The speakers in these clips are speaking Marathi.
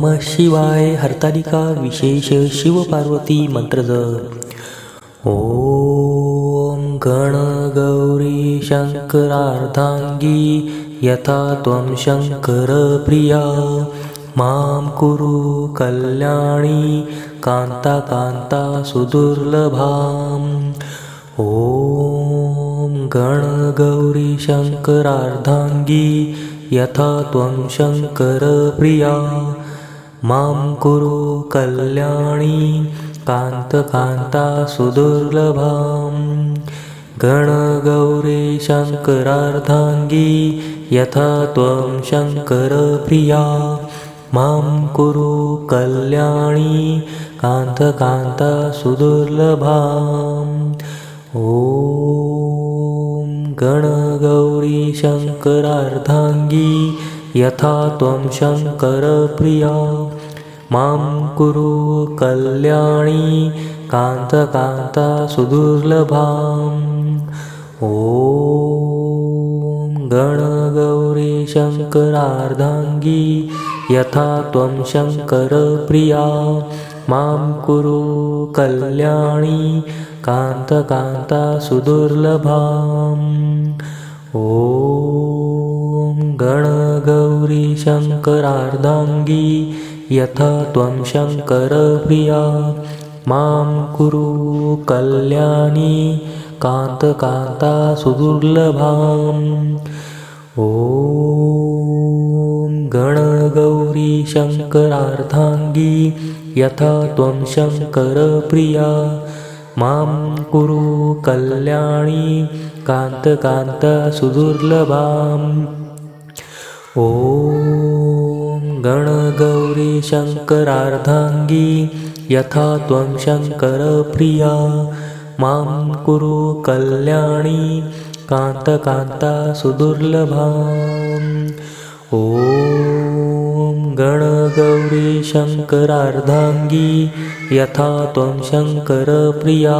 नम शिवाय हरतालिका विशेष शिवपार्वती मंत्र जप. ॐ गणगौरी शङ्करार्धाङ्गी यथा त्वं शङ्करप्रिया मां कुरु कल्याणी कान्ता कान्ता सुदुर्लभाम्. ॐ गणगौरी शङ्करार्धाङ्गी यथा त्वं शङ्करप्रिया मां कुरु कल्याणी कान्तकान्ता सुदुर्लभां गणगौरी शङ्करार्धाङ्गी यथा त्वं शङ्करप्रिया मां कुरु कल्याणी कान्तकान्ता सुदुर्लभाम्। ॐ गणगौरी शङ्करार्धाङ्गी यथा त्वं शङ्करप्रिया मां कुरु कल्याणी कान्तकान्ता सुदुर्लभाम्। ॐ गणगौरी शङ्करार्धाङ्गी यथा त्वं शङ्करप्रिया मां कुरु कल्याणी कान्तकान्ता सुदुर्लभाम्। ॐ गणगौरी शङ्करार्धाङ्गी यथा त्वं शङ्करप्रिया मां कुरु कल्याणी कान्तकान्ता सुदुर्लभाम् ॐ गणगौरी शङ्करार्धाङ्गी यथा त्वं शङ्करप्रिया। मां कुरु कल्याणी कान्तकान्ता सुदुर्लभाम् ॐ गणगौरी शङ्करार्धाङ्गी यथा त्वं शङ्करप्रिया। मां कुरु कल्याणी कान्तकान्ता सुदुर्लभाम्। ॐ गणगौरी शङ्करार्धाङ्गी यथा त्वं शङ्करप्रिया।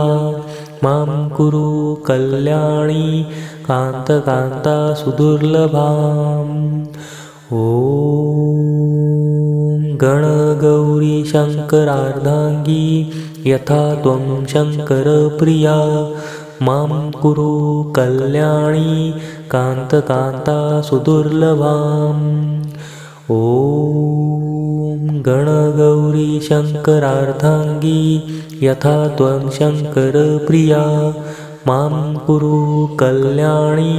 मां कुरु कल्याणी कान्तकान्ता सुदुर्लभाम् ॐ गणगौरी शङ्करार्धाङ्गी यथा त्वं शङ्करप्रिया मां कुरु कल्याणी कान्तकान्ता सुदुर्लभाम् ॐ गणगौरी शङ्करार्धाङ्गी यथा त्वं शङ्करप्रिया मां कुरु कल्याणी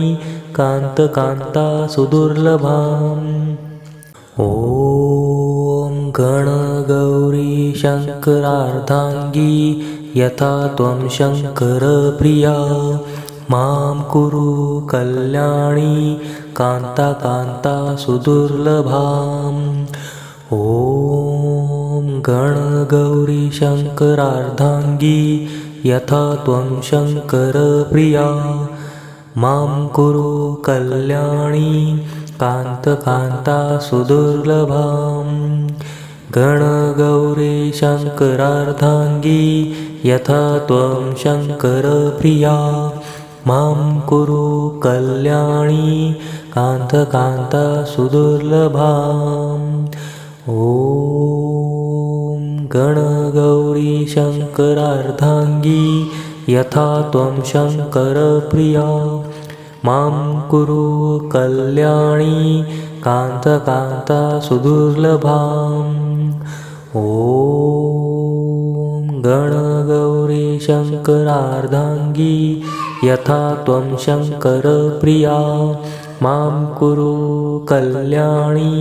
कान्तकान्ता सुदुर्लभाम्। ॐ गणगौरी शङ्करार्धाङ्गी यथा त्वं शङ्करप्रिया मां कुरु कल्याणी कान्ताकान्ता सुदुर्लभाम्। ॐ गणगौरी शङ्करार्धाङ्गी यथा त्वं शङ्करप्रिया मां कुरु कल्याणी कान्तकान्ता सुदुर्लभाम्। गणगौरी शङ्करार्धाङ्गी यथा त्वं शङ्करप्रिया मां कुरु कल्याणी कान्तकान्ता सुदुर्लभाम्। ॐ गणगौरी शङ्करार्धाङ्गी यथा त्वं शङ्करप्रिया। मां कुरु कल्याणी कान्तकान्ता सुदुर्लभाम् ॐ गणगौरी शङ्करार्धाङ्गी यथा त्वं शङ्करप्रिया। मां कुरु कल्याणी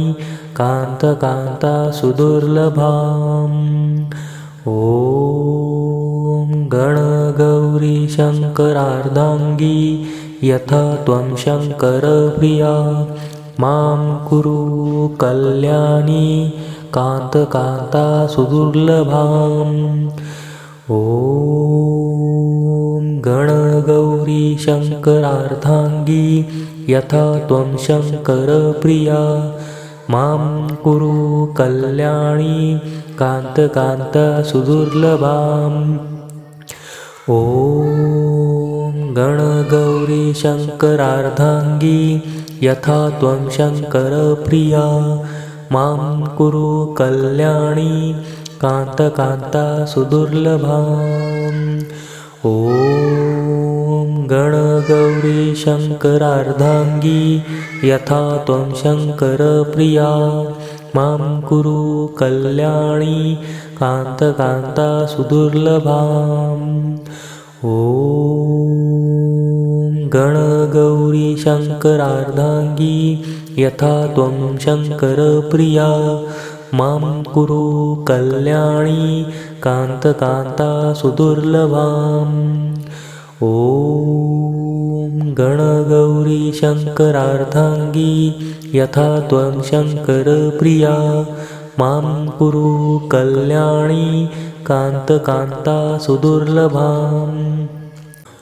कान्तकान्ता सुदुर्लभाम्। ॐ गणगौरी शङ्करार्धाङ्गी यथा त्वं शङ्करप्रिया। मां कुरु कल्याणी कान्तकान्ता सुदुर्लभाम्। ॐ गणगौरी शङ्करार्धाङ्गी यथा त्वं शङ्करप्रिया। मां कुरु कल्याणी कान्तकान्ता सुदुर्लभाम् ॐ गणगौरी शङ्करार्धाङ्गी यथा त्वं शङ्करप्रिया मां कुरु कल्याणी कान्तकान्ता सुदुर्लभाम् ॐ गणगौरी शङ्करार्धाङ्गी यथा त्वं शङ्करप्रिया। मां कुरु कल्याणी कान्तकान्ता सुदुर्लभाम् ॐ गणगौरी शङ्करार्धाङ्गी यथा त्वं शङ्करप्रिया। मां कुरु कल्याणी कान्तकान्ता सुदुर्लभाम् ॐ गणगौरी शङ्करार्धाङ्गी यथा त्वं शङ्करप्रिया। मां कुरु कल्याणी कान्तकान्ता सुदुर्लभाम्।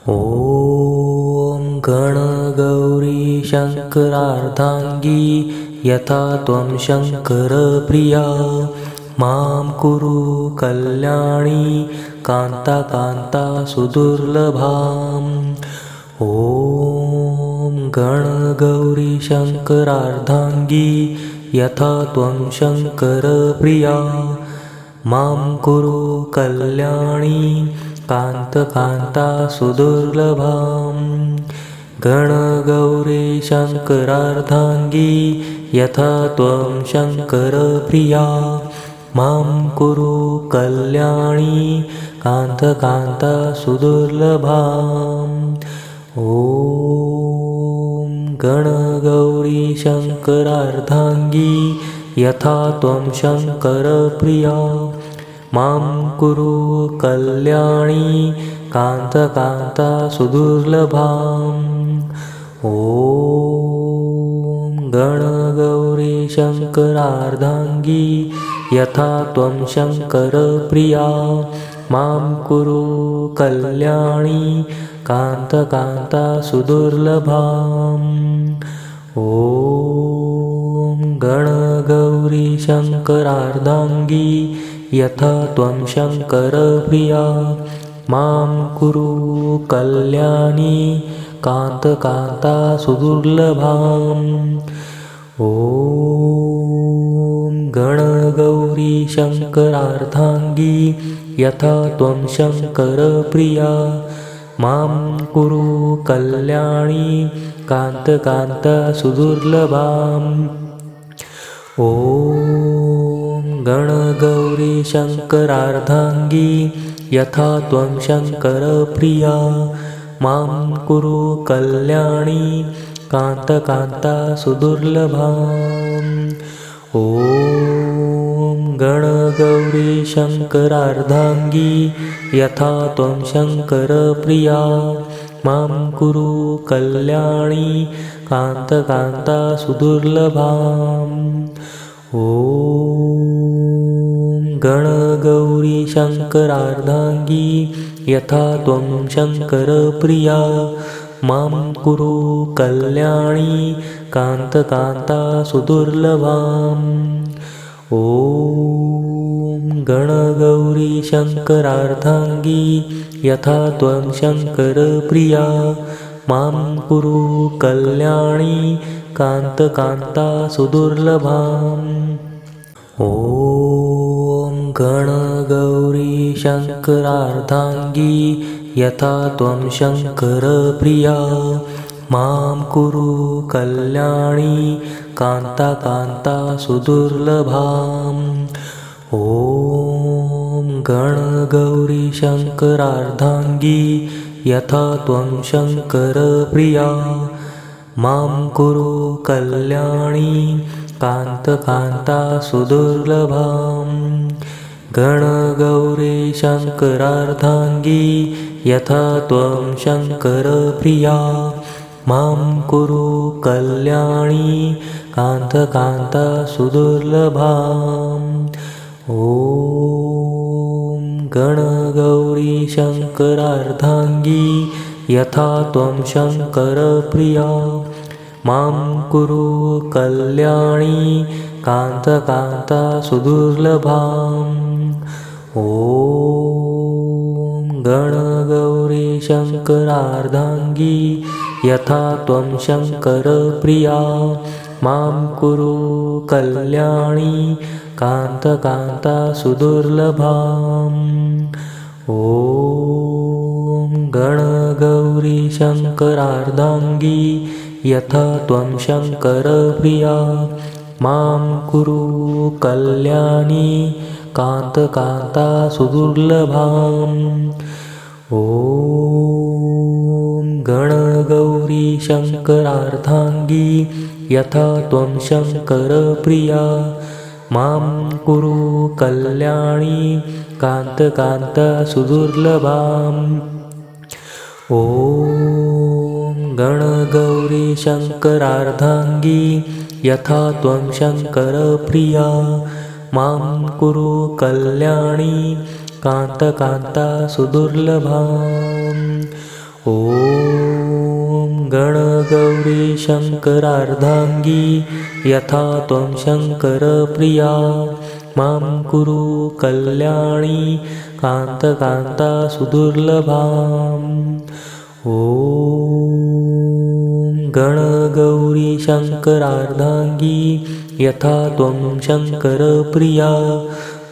ॐ गणगौरी शङ्करार्धाङ्गी यथा त्वं शङ्करप्रिया। मां कुरु कल्याणी कान्ताकान्ता सुदुर्लभाम्। ॐ गणगौरी शङ्करार्धाङ्गी यथा त्वं शङ्करप्रिया मां कुरु कल्याणी कान्तकान्ता सुदुर्लभाम् गणगौरी शङ्करार्धाङ्गी यथा त्वं शङ्करप्रिया मां कुरु कल्याणी कान्तकान्ता सुदुर्लभाम् ॐ गणगौरी शङ्करार्धाङ्गी यथा त्वं शङ्करप्रिया। मां कुरु कल्याणी कान्तकान्ता सुदुर्लभाम् ॐ गणगौरी शङ्करार्धाङ्गी यथा त्वं शङ्करप्रिया। मां कुरु कल्याणी कान्तकान्ता सुदुर्लभाम्। ॐ गणगौरी शङ्करार्धाङ्गी यथा त्वं शङ्करप्रिया मां कुरु कल्याणी कान्तकान्ता सुदुर्लभाम्। ॐ गणगौरी शङ्करार्धाङ्गी यथा त्वं शङ्करप्रिया। मां कुरु कल्याणी कान्तकान्ता सुदुर्लभाम्। ॐ गणगौरी शङ्करार्धाङ्गी यथा त्वं शङ्करप्रिया। मां कुरु कल्याणी कान्तकान्ता सुदुर्लभाम्। ॐ गणगौरी शङ्करार्धाङ्गी यथा त्वं शङ्करप्रिया। मां कुरु कल्याणी कान्तकान्ता सुदुर्लभाम् ॐ गणगौरी शङ्करार्धाङ्गी यथा त्वं शङ्करप्रिया। मां कुरु कल्याणी कान्तकान्ता सुदुर्लभाम् ॐ गणगौरी शङ्करार्धाङ्गी यथा त्वं शङ्करप्रिया मां कुरु कल्याणी कान्तकान्ता सुदुर्लभाम् ॐ गणगौरी शङ्करार्धाङ्गी यथा त्वं शङ्करप्रिया मां कुरु कल्याणी कान्ताकान्ता सुदुर्लभाम् ॐ गणगौरी शङ्करार्धाङ्गी यथा त्वं शङ्करप्रिया मां कुरु कल्याणी कान्तकान्ता सुदुर्लभाम् गणगौरी शङ्करार्धाङ्गी यथा त्वं शङ्करप्रिया मां कुरु कल्याणी कान्तकान्ता सुदुर्लभाम्। ॐ गणगौरी शङ्करार्धाङ्गी यथा त्वं शङ्करप्रिया। मां कुरु कल्याणी कान्तकान्ता सुदुर्लभाम्। ॐ गणगौरी शङ्करार्धाङ्गी यथा त्वं शङ्करप्रिया। मां कुरु कल्याणी कान्तकान्ता सुदुर्लभाम् ॐ गणगौरी शङ्करार्धाङ्गी यथा त्वं शङ्करप्रिया। मां कुरु कल्याणी कान्तकान्ता सुदुर्लभाम्। ॐ गणगौरी शङ्करार्धाङ्गी यथा त्वं शङ्करप्रिया। मां कुरु कल्याणी कान्तकान्ता सुदुर्लभाम्। ॐ गणगौरी शङ्करार्धाङ्गी यथा त्वं शङ्करप्रिया। मां कुरु कल्याणी कान्तकान्ता सुदुर्लभाम्। ॐ गणगौरी शङ्करार्धाङ्गी यथा त्वं शङ्करप्रिया मां कुरु कल्याणी कान्तकान्ता सुदुर्लभाम्। ॐ गणगौरी शङ्करार्धाङ्गी यथा त्वं शङ्करप्रिया।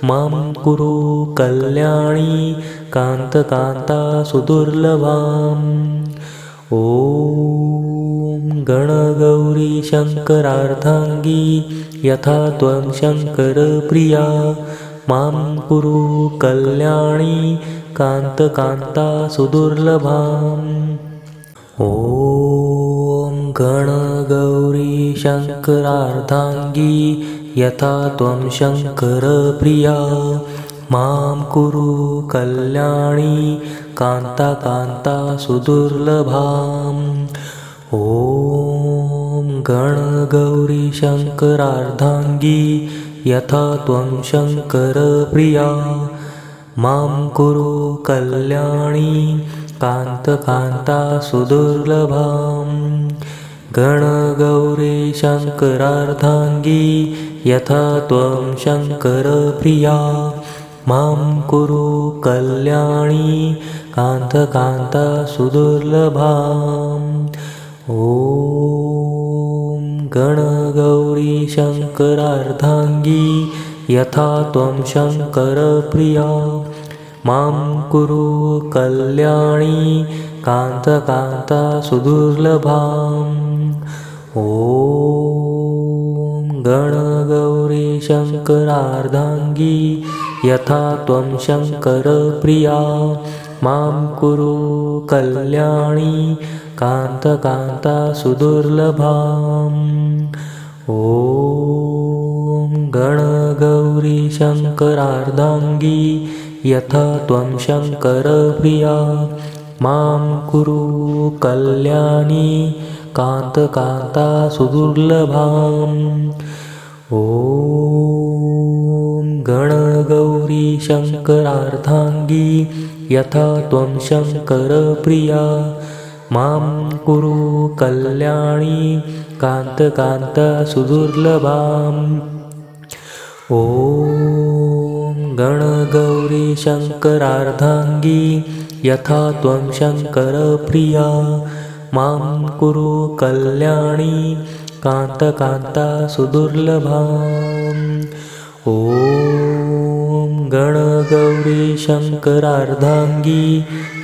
मां कुरु कल्याणी कान्तकान्ता सुदुर्लभाम्। ॐ गणगौरी शङ्करार्धाङ्गी यथा त्वं शङ्करप्रिया। मां कुरु कल्याणी कान्तकान्ता सुदुर्लभाम्। ॐ गणगौरी शङ्करार्धाङ्गी यथा त्वं शङ्करप्रिया। मां कुरु कल्याणी कान्ताकान्ता सुदुर्लभाम् ॐ गणगौरी शङ्करार्धाङ्गी यथा त्वं शङ्करप्रिया। मां कुरु कल्याणी कान्तकान्ता सुदुर्लभाम् गणगौरी शङ्करार्धाङ्गी यथा त्वं शङ्करप्रिया मां कुरु कल्याणी कान्तकान्ता सुदुर्लभाम्। ॐ गणगौरी शङ्करार्धाङ्गी यथा त्वं शङ्करप्रिया मां कुरु कल्याणी कान्तकान्ता सुदुर्लभाम्। ॐ गणगौरी शङ्करार्धाङ्गी यथा त्वं शङ्करप्रिया। मां कुरु कल्याणी कान्तकान्ता सुदुर्लभाम् ॐ गणगौरी शङ्करार्धाङ्गी यथा त्वं शङ्करप्रिया। मां कुरु कल्याणी कान्तकान्ता सुदुर्लभाम्। ॐ गणगौरी शङ्करार्धाङ्गी यथा त्वं शङ्करप्रिया। मां कुरु कल्याणी कान्तकान्ता सुदुर्लभाम्। ॐ गणगौरी शङ्करार्धाङ्गी यथा त्वं शङ्करप्रिया। मां कुरु कल्याणी कान्तकान्ता सुदुर्लभाम् ॐ गणगौरी शङ्करार्धाङ्गी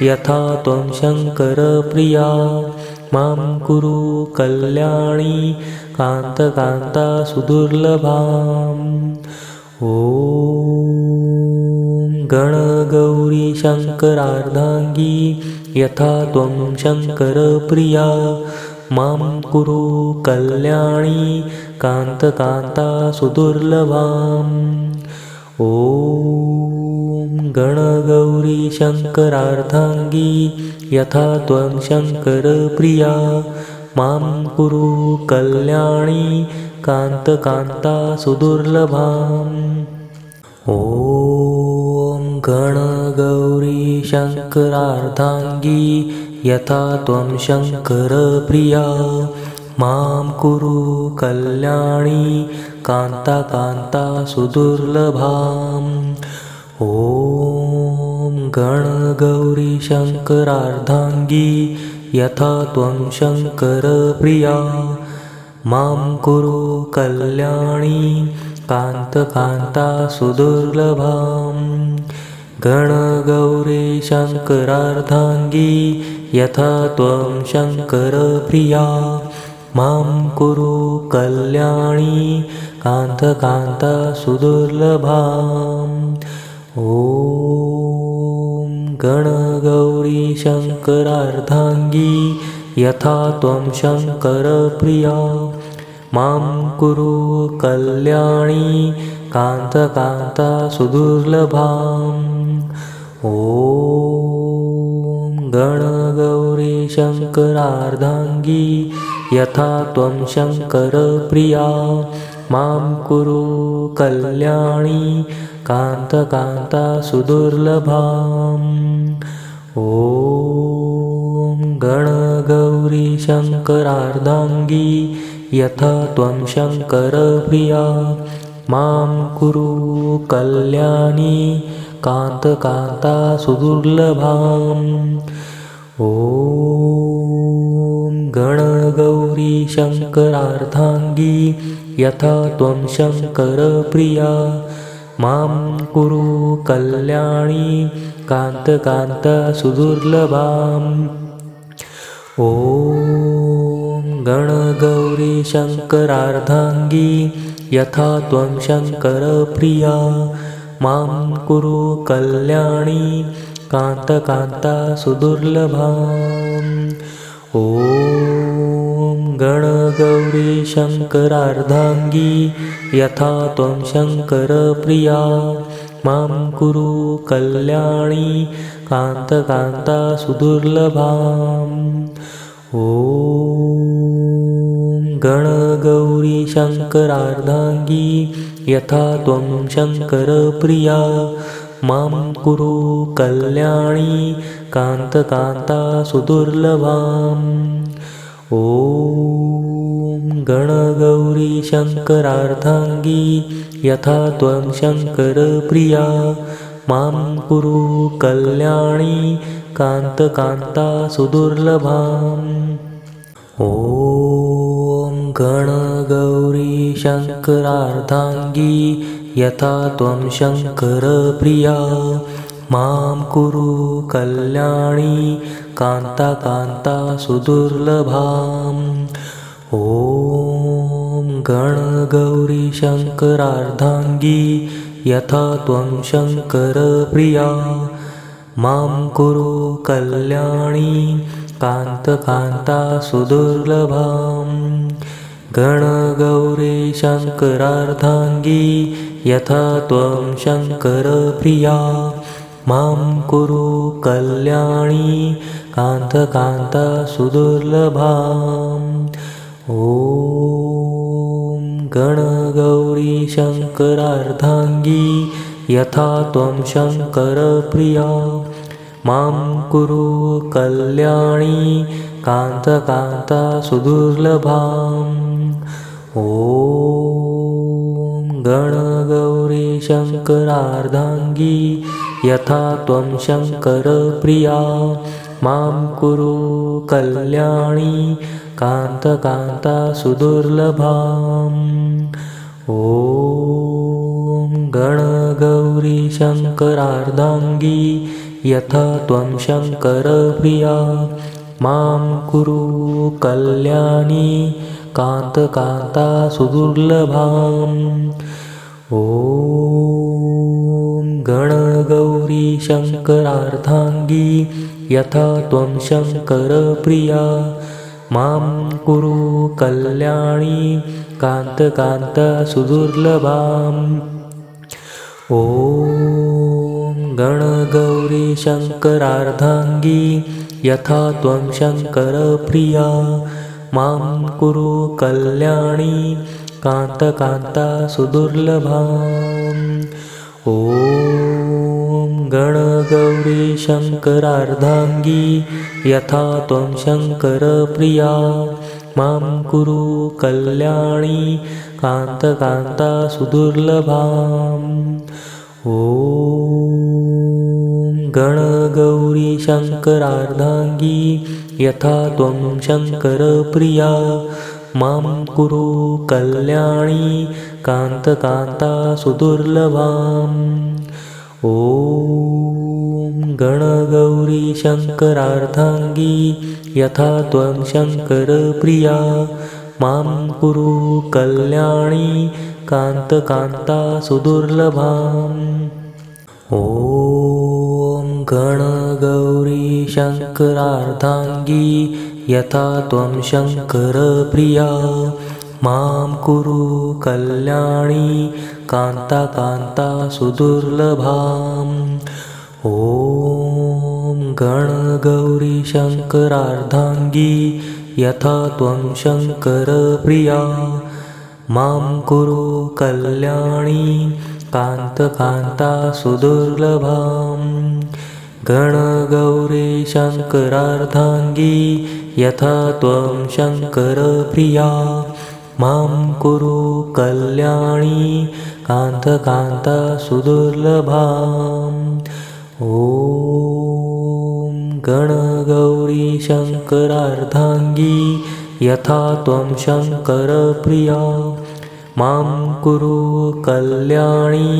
यथा त्वं शङ्करप्रिया मां कुरु कल्याणी कान्तकान्ता सुदुर्लभाम् ॐ गणगौरी शङ्करार्धाङ्गी यथा त्वं शङ्करप्रिया मां कुरु कल्याणी कान्तकान्ता सुदुर्लभाम् ॐ गणगौरी शङ्करार्धाङ्गी यथा त्वं शङ्करप्रिया मां कुरु कल्याणी कान्तकान्ता सुदुर्लभाम् ॐ गणगौरी शङ्करार्धाङ्गी यथा त्वं शङ्करप्रिया मां कुरु कल्याणी कान्ताकान्ता सुदुर्लभाम्। ॐ गणगौरी शङ्करार्धाङ्गी यथा त्वं शङ्करप्रिया मां कुरु कल्याणी कान्तकान्ता सुदुर्लभाम्। गणगौरी शङ्करार्धाङ्गी यथा त्वं शङ्करप्रिया मां कुरु कल्याणी कान्तकान्ता सुदुर्लभाम् ॐ गणगौरी शङ्करार्धाङ्गी यथा त्वं शङ्करप्रिया मां कुरु कल्याणी कान्तकान्ता सुदुर्लभाम् ॐ गणगौरी शङ्करार्धाङ्गी यथा त्वं शङ्करप्रिया। मां कुरु कल्याणी कान्तकान्ता सुदुर्लभाम् ॐ गणगौरी शङ्करार्धाङ्गी यथा त्वं शङ्करप्रिया। मां कुरु कल्याणी कान्तकान्ता सुदुर्लभाम्। ॐ गणगौरी शङ्करार्धाङ्गी यथा त्वं शङ्करप्रिया। मां कुरु कल्याणी कान्तकान्ता सुदुर्लभाम्। ॐ गणगौरी शङ्करार्धाङ्गी यथा त्वं शङ्करप्रिया। मां कुरु कल्याणी कान्तकान्ता सुदुर्लभाम् ॐ गणगौरी शङ्करार्धाङ्गी यथा त्वं शङ्करप्रिया मां कुरु कल्याणी कान्तकान्ता सुदुर्लभाम् ॐ गणगौरी शङ्करार्धाङ्गी यथा त्वं शङ्करप्रिया। मां कुरु कल्याणी कान्तकान्ता सुदुर्लभाम्। ॐ गणगौरी शङ्करार्धाङ्गी यथा त्वं शङ्करप्रिया। मां कुरु कल्याणी कान्तकान्ता सुदुर्लभाम्। ॐ गणगौरी शङ्करार्धाङ्गी यथा त्वं शङ्करप्रिया मां कुरु कल्याणी कान्ताकान्ता सुदुर्लभाम्। ॐ गणगौरी शङ्करार्धाङ्गी यथा त्वं शङ्करप्रिया मां कुरु कल्याणी कान्तकान्ता सुदुर्लभाम्। गणगौरी शङ्करार्धाङ्गी यथा त्वं शङ्करप्रिया। मां कुरु कल्याणी कान्तकान्ता सुदुर्लभाम् ॐ गणगौरी शङ्करार्धाङ्गी यथा त्वं शङ्करप्रिया। मां कुरु कल्याणी कान्तकान्ता सुदुर्लभाम् ॐ गणगौरी शङ्करार्धाङ्गी यथा त्वं शङ्करप्रिया। मां कुरु कल्याणी कान्तकान्ता सुदुर्लभाम् ॐ गणगौरी शङ्करार्धाङ्गी यथा त्वं शङ्करप्रिया। मां कुरु कल्याणी कान्तकान्ता सुदुर्लभाम्। ॐ गणगौरी शंकरार्थांगी यथा त्वं शङ्करप्रिया। मां कुरु कल्याणी कान्तकान्ता सुदुर्लभाम्। ॐ गणगौरी शङ्करार्धाङ्गी यथा त्वं शङ्करप्रिया। मां कुरु कल्याणी कान्तकान्ता सुदुर्लभाम् ॐ गणगौरी शङ्करार्धाङ्गी यथा त्वं शङ्करप्रिया मां कुरु कल्याणी कान्तकान्ता सुदुर्लभाम् ॐ गणगौरी शङ्करार्धाङ्गी यथा त्वं शङ्करप्रिया मां कुरु कल्याणी कान्तकान्ता सुदुर्लभाम्। ॐ गणगौरी शङ्करार्धाङ्गी यथा त्वं शङ्करप्रिया मां कुरु कल्याणी कान्तकान्ता सुदुर्लभाम्। ॐ गणगौरी शङ्करार्धाङ्गी यथा त्वं शङ्करप्रिया। मां कुरु कल्याणी कान्ताकान्ता सुदुर्लभाम् ॐ गणगौरी शङ्करार्धाङ्गी यथा त्वं शङ्करप्रिया। मां कुरु कल्याणी कान्तकान्ता सुदुर्लभाम् गणगौरी शङ्करार्धाङ्गी यथा त्वं शङ्करप्रिया मां कुरु कल्याणी कान्तकान्ता सुदुर्लभाम्। ॐ गणगौरी शङ्करार्धाङ्गी यथा त्वं शङ्करप्रिया मां कुरु कल्याणी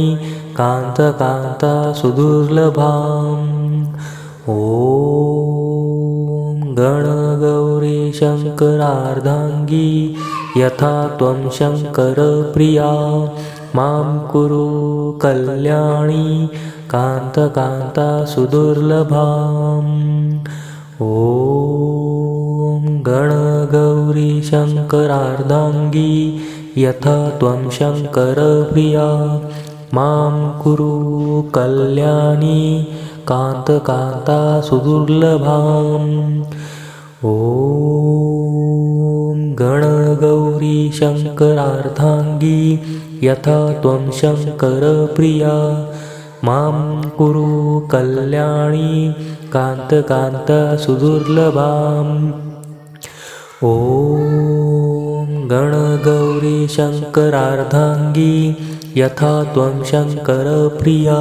कान्तकान्ता सुदुर्लभाम्। ॐ गणगौरी शङ्करार्धाङ्गी यथा त्वं शङ्करप्रिया। मां कुरु कल्याणी कान्तकान्ता सुदुर्लभाम् ॐ गणगौरी शङ्करार्धाङ्गी यथा त्वं शङ्करप्रिया। मां कुरु कल्याणी कान्तकान्ता सुदुर्लभाम्। ॐ गणगौरी शङ्करार्धाङ्गी यथा त्वं शङ्करप्रिया। मां कुरु कल्याणी कान्तकान्ता सुदुर्लभाम्। ॐ गणगौरी शङ्करार्धाङ्गी यथा त्वं शङ्करप्रिया।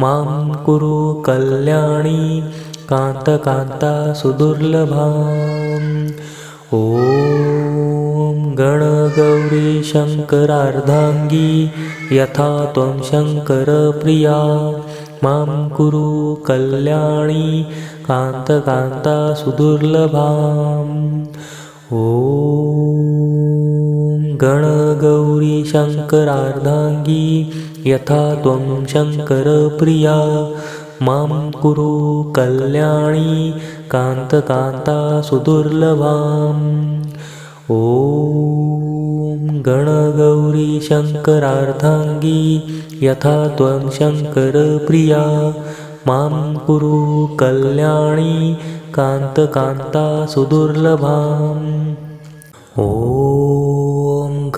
मां कुरु कल्याणी कान्तकान्ता सुदुर्लभाम् ॐ गणगौरी शङ्करार्धाङ्गी यथा त्वं शङ्करप्रिया मां कुरु कल्याणी कान्तकान्ता सुदुर्लभाम् ॐ गणगौरी शङ्करार्धाङ्गी यथा त्वं शङ्करप्रिया। मां कुरु कल्याणी कान्तकान्ता सुदुर्लभाम्। ॐ गणगौरी शङ्करार्धाङ्गी यथा त्वं शङ्करप्रिया। मां कुरु कल्याणी कान्तकान्ता सुदुर्लभाम्। ॐ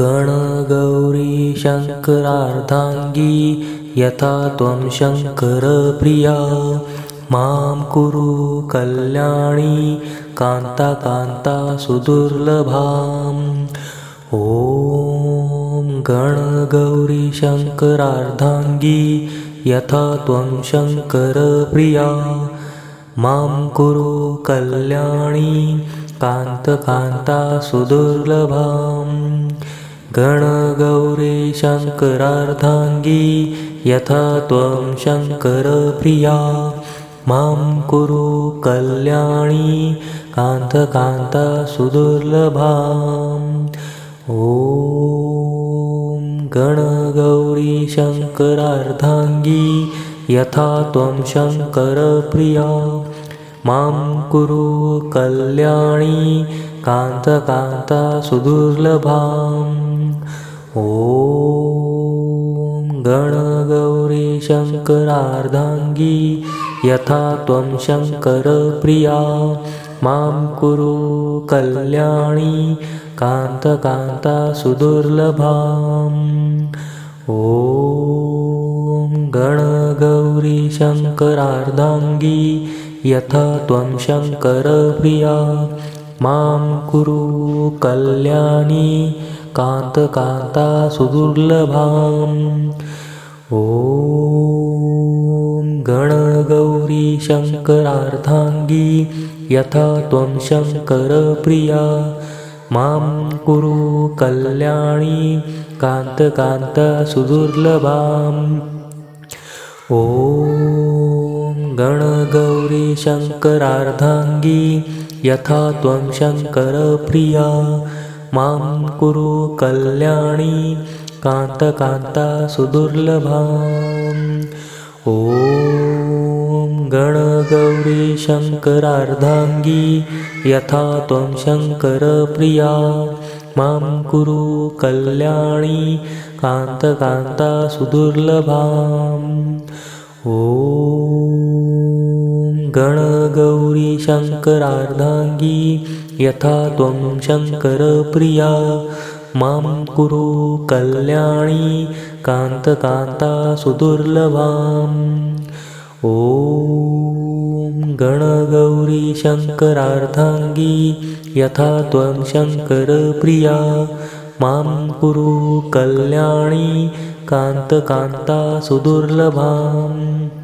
गणगौरी शङ्करार्धाङ्गी यथा त्वं शङ्करप्रिया। मां कुरु कल्याणी कान्ताकान्ता सुदुर्लभाम् ॐ गणगौरी शङ्करार्धाङ्गी यथा त्वं शङ्करप्रिया। मां कुरु कल्याणी कान्तकान्ता सुदुर्लभाम् गणगौरी शङ्करार्धाङ्गी यथा त्वं शङ्करप्रिया। मां कुरु कल्याणी कान्तकान्ता सुदुर्लभाम् ॐ गणगौरी शङ्करार्धाङ्गी यथा त्वं शङ्करप्रिया। मां कुरु कल्याणी कान्तकान्ता सुदुर्लभाम् ॐ गणगौरी शङ्करार्धाङ्गी यथा त्वं शङ्करप्रिया मां कुरु कल्याणी कान्तकान्ता सुदुर्लभाम् ॐ गणगौरी शङ्करार्धाङ्गी यथा त्वं शङ्करप्रिया मां कुरु कल्याणी कान्तकान्ता सुदुर्लभाम्। ॐ गणगौरी शङ्करार्धाङ्गी यथा त्वं शङ्करप्रिया। मां कुरु कल्याणी कान्तकान्ता सुदुर्लभाम्। ॐ गणगौरी शङ्करार्धाङ्गी यथा त्वं शङ्करप्रिया। मां कुरु कल्याणी कान्तकान्ता सुदुर्लभाम्। ॐ गणगौरी शङ्करार्धाङ्गी यथा त्वं शङ्करप्रिया मां कुरु कल्याणी कान्तकान्ता सुदुर्लभाम्। ॐ गणगौरी शङ्करार्धाङ्गी यथा त्वं शङ्करप्रिया। मां कुरु कल्याणी कान्तकान्ता सुदुर्लभाम्। ॐ गणगौरी शङ्करार्धाङ्गी यथा त्वं शङ्करप्रिया। मां कुरु कल्याणी कान्तकान्ता सुदुर्लभाम्।